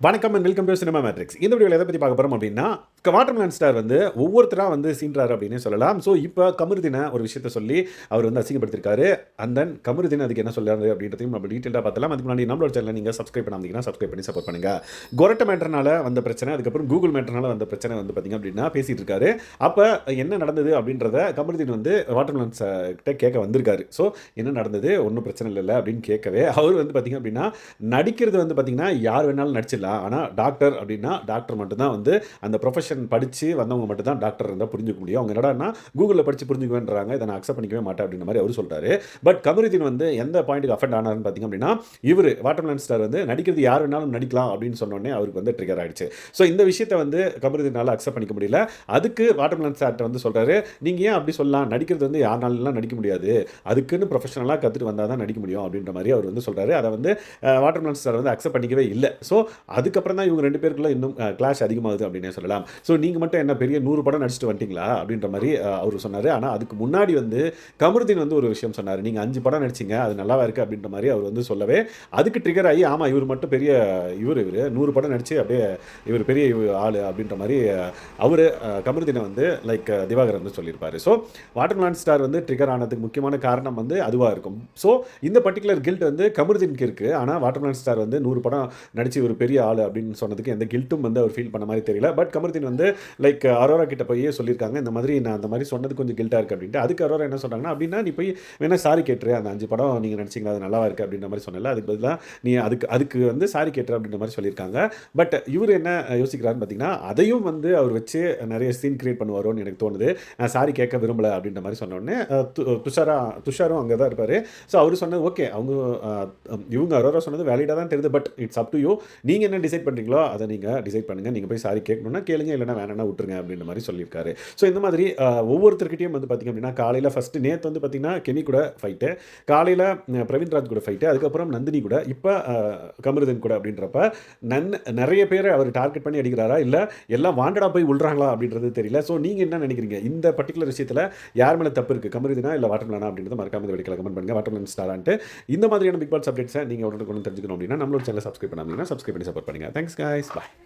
வணக்கம் and welcome to cinema matrix இந்த வீடியோவில் எதை பற்றி பார்க்க போகிறோம் அப்படின்னா வாட்டர்மேன் ஸ்டார் வந்து ஒவ்வொருத்தராக வந்து சீன்றாரு அப்படின்னு சொல்லலாம். ஸோ இப்போ கமருதின ஒரு விஷயத்த சொல்லி அவர் வந்து அசிங்கப்படுத்திருக்காரு. அண்ட் தென் கமருதின அதுக்கு என்ன சொல்லுறாரு அப்படின்றதையும் நம்ம டீட்டெயிலாக பார்த்தலாம் அதுக்கு முன்னாடி நம்மளோட சேனல் நீங்கள் சப்ஸ்கிரைப் பண்ணாமீங்கன்னா சப்ஸ்கிரைப் பண்ணி சப்போர்ட் பண்ணுங்கள் கொரட்ட மேட்டர்னால வந்த பிரச்சனை அதுக்கப்புறம் கூகுள் மேட்டர்னால வந்த பிரச்சனை வந்து பார்த்தீங்க அப்படின்னா பேசிகிட்டு இருக்காரு. அப்போ என்ன நடந்தது அப்படின்றத கமருதின் வந்து வாட்டர்மேன் கிட்ட கேட்க வந்திருக்காரு. ஸோ என்ன நடந்தது? ஒன்றும் பிரச்சனை இல்லை அப்படின்னு கேட்கவே அவர் வந்து பார்த்தீங்க அப்படின்னா நடிக்கிறது வந்து பார்த்தீங்கன்னா யார் வேணாலும் நடிச்சிடலாம். ஆனால் டாக்டர் அப்படின்னா டாக்டர் மட்டும்தான் வந்து அந்த ப்ரொஃபஷன் படித்து வந்தவங்க மட்டும்தான் டாக்டர் இருந்தால் புரிஞ்சுக்க முடியும். அவங்க என்னடான்னா கூகுளில் படித்து புரிஞ்சுக்குவேன்றாங்க. இதை நான் அக்செப்ட் பண்ணிக்கவே மாட்டேன் அப்படின்ற மாதிரி அவர் சொல்கிறாரு பட் கமருதீன் வந்து எந்த பாயிண்ட்டுக்கு அஃபெண்ட் ஆனார்னு பார்த்தீங்க அப்படின்னா இவர் வாட்டர்மேன் ஸ்டார் வந்து நடிக்கிறது யார் வேணாலும் நடிக்கலாம் அப்படின்னு சொன்னோடனே அவருக்கு வந்து ட்ரிகர் ஆகிடுச்சு ஸோ இந்த விஷயத்தை வந்து கமருதீனால் அக்செப்ட் பண்ணிக்க முடியல. அதுக்கு வாட்டர்மேன் ஸ்டார்ட்ட வந்து சொல்கிறாரு நீங்கள் ஏன் அப்படி சொல்லலாம்? நடிக்கிறது வந்து யாருனாலாம் நடிக்க முடியாது. அதுக்குன்னு ப்ரொஃபஷனலாக கற்றுட்டு வந்தால் தான் நடிக்க முடியும் அப்படின்ற மாதிரி அவர் வந்து சொல்கிறாரு அதை வந்து வாட்டர்மேன் ஸ்டார் வந்து அக்செப்ட் பண்ணிக்கவே இல்லை. ஸோ அதுக்கப்புறம் தான் இவங்க ரெண்டு பேருக்குள்ள இன்னும் கிளாஷ் அதிகமாகுது அப்படின்னே சொல்லலாம். ஸோ நீங்கள் மட்டும் என்ன பெரிய நூறு படம் நடிச்சிட்டு வந்துட்டீங்களா? அப்படின்ற மாதிரி அவர் சொன்னார். ஆனால் அதுக்கு முன்னாடி வந்து கமருதீன் வந்து ஒரு விஷயம் சொன்னார். நீங்கள் அஞ்சு படம் நடிச்சிங்க அது நல்லாவா இருக்குது அப்படின்ற மாதிரி அவர் வந்து சொல்லவே அதுக்கு ட்ரிகர் ஆகி ஆமாம் இவர் மட்டும் பெரிய இவர் இவர். நூறு படம் நடித்து அப்படியே இவர் பெரிய ஆள் அப்படின்ற மாதிரி அவர் கமருதீனை வந்து லைக் திவாகர் வந்து சொல்லியிருப்பார். ஸோ வாட்டர்மேன் ஸ்டார் வந்து ட்ரிகர் ஆனதுக்கு முக்கியமான காரணம் வந்து அதுவாக இருக்கும். ஸோ இந்த பர்டிகுலர் கில்ட் வந்து கமருதீனுக்கு இருக்குது ஆனால் வாட்டர்மேன் ஸ்டார் வந்து நூறு படம் நடித்து ஒரு பெரிய ஆள் அப்படின்னு சொன்னதுக்கு எந்த கில்ட்டும் வந்து அவர் ஃபீல் பண்ண மாதிரி தெரியல. பட் கமருதீன் வந்து லைக் அரோரா கிட்ட போய் சொல்லியிருக்காங்க. இந்த மாதிரி நான் அந்த மாதிரி சொன்னது கொஞ்சம் கில்ட்டாக இருக்குது அப்படின்ட்டு. அதுக்கு அரோரா என்ன சொல்கிறாங்கன்னா அப்படின்னா நீ போய் வேணா சாரி கேட்டுரு. அந்த அஞ்சு படம் நீங்கள் நடிச்சிங்களா அது நல்லா இருக்குது அப்படின்ற மாதிரி சொன்னல அதுக்கு பதிலாக நீ அதுக்கு அதுக்கு வந்து சாரி கேட்டுரு அப்படின்ற மாதிரி சொல்லியிருக்காங்க. பட் இவர் என்ன யோசிக்கிறாருன்னு பார்த்தீங்கன்னா அதையும் வந்து அவர் வச்சு நிறைய சீன் கிரியேட் பண்ணுவாரோன்னு எனக்கு தோணுது. நான் சாரி கேட்க விரும்பலை அப்படின்ற மாதிரி சொன்னோடனே துஷாரா துஷாரும் அங்கே தான் இருப்பார். ஸோ அவர் சொன்னது ஓகே அவங்க இவங்க அரோரா சொன்னது வேலிடாக தான் தெரியுது. But it's up to you நீங்கள் என்ன டிசைட் பண்ணுறீங்களோ அதை நீங்கள் டிசைட் பண்ணுங்கள் நீங்கள் போய் சாரி கேட்கணும்னா கேளுங்க. இல்லைனா வேணாம்னா விட்டுருங்க அப்படின்ற மாதிரி சொல்லியிருக்காரு. ஸோ இந்த மாதிரி ஒவ்வொருத்தர்கிட்டையும் ஒவ்வொருத்தர்கிட்டயும் வந்து பார்த்திங்க அப்படின்னா காலையில் ஃபஸ்ட்டு நேற்று வந்து பார்த்திங்கன்னா கெமி கூட ஃபைட்டு காலையில் பிரவீன்ராஜ் கூட ஃபைட்டு அதுக்கப்புறம் நந்தினி கூட. இப்போ கமருதன் கூட அப்படின்றப்ப நன் நிறைய பேரை அவர் டார்கெட் பண்ணி அடிக்கிறாரா? இல்லை எல்லாம் வாண்டடாக போய் விழுறாங்களா அப்படின்றது தெரியல. ஸோ நீங்கள் என்ன நினைக்கிறீங்க? இந்த பர்டிகுலர் விஷயத்தில் யார் மேலே தப்பு இருக்குது கமருதினா இல்லை வாட்டர்மலானா அப்படின்றத மறக்காம இந்த வெடிக்கல கமெண்ட் பண்ணுங்கள் வாட்டர்மலன் ஸ்டாரான்ட்டு இந்த மாதிரியான பிக் பாஸ் அப்டேட்ஸை நீங்கள் உடனே கொண்டு தெரிஞ்சுக்கணும் அப்படின்னா நம்மளோட சேனல் சப்ஸ்கிரைப் பண்ணாமல் சப்ஸ்கிரைப் பண்ணி சப்போர்ட் பண்ணுங்கள் தேங்க்ஸ் காய்ஸ் பாய்